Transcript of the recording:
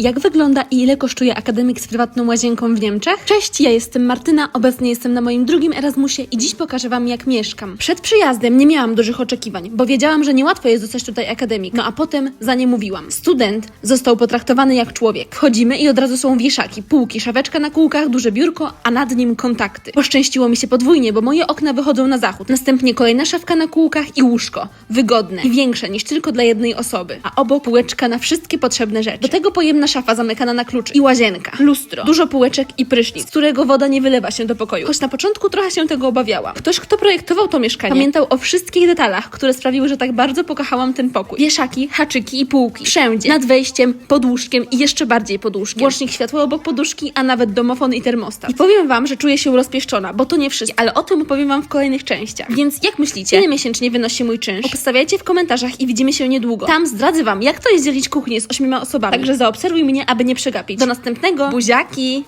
Jak wygląda i ile kosztuje akademik z prywatną łazienką w Niemczech? Cześć, ja jestem Martyna, obecnie jestem na moim drugim Erasmusie i dziś pokażę Wam jak mieszkam. Przed przyjazdem nie miałam dużych oczekiwań, bo wiedziałam, że niełatwo jest dostać tutaj akademik, no a potem za nie mówiłam. Student został potraktowany jak człowiek. Wchodzimy i od razu są wieszaki, półki, szaweczka na kółkach, duże biurko, a nad nim kontakty. Poszczęściło mi się podwójnie, bo moje okna wychodzą na zachód. Następnie kolejna szafka na kółkach i łóżko. Wygodne i większe niż tylko dla jednej osoby. A obok półeczka na wszystkie potrzebne rzeczy. Do tego pojemna szafa zamykana na klucz i łazienka, lustro, dużo półeczek i prysznic, z którego woda nie wylewa się do pokoju. Choć na początku trochę się tego obawiałam. Ktoś, kto projektował to mieszkanie, pamiętał o wszystkich detalach, które sprawiły, że tak bardzo pokochałam ten pokój. Wieszaki, haczyki i półki. Wszędzie. Nad wejściem, pod łóżkiem i jeszcze bardziej pod łóżkiem. Włącznik światła obok poduszki, a nawet domofon i termostat. I powiem wam, że czuję się rozpieszczona, bo to nie wszystko, ale o tym opowiem wam w kolejnych częściach. Więc jak myślicie, ile miesięcznie wynosi mój czynsz? Obstawiajcie w komentarzach i widzimy się niedługo. Tam zdradzę wam, jak to jest dzielić kuchnię z ośmioma osobami. Także zaobserwuj mnie, aby nie przegapić. Do następnego. Buziaki!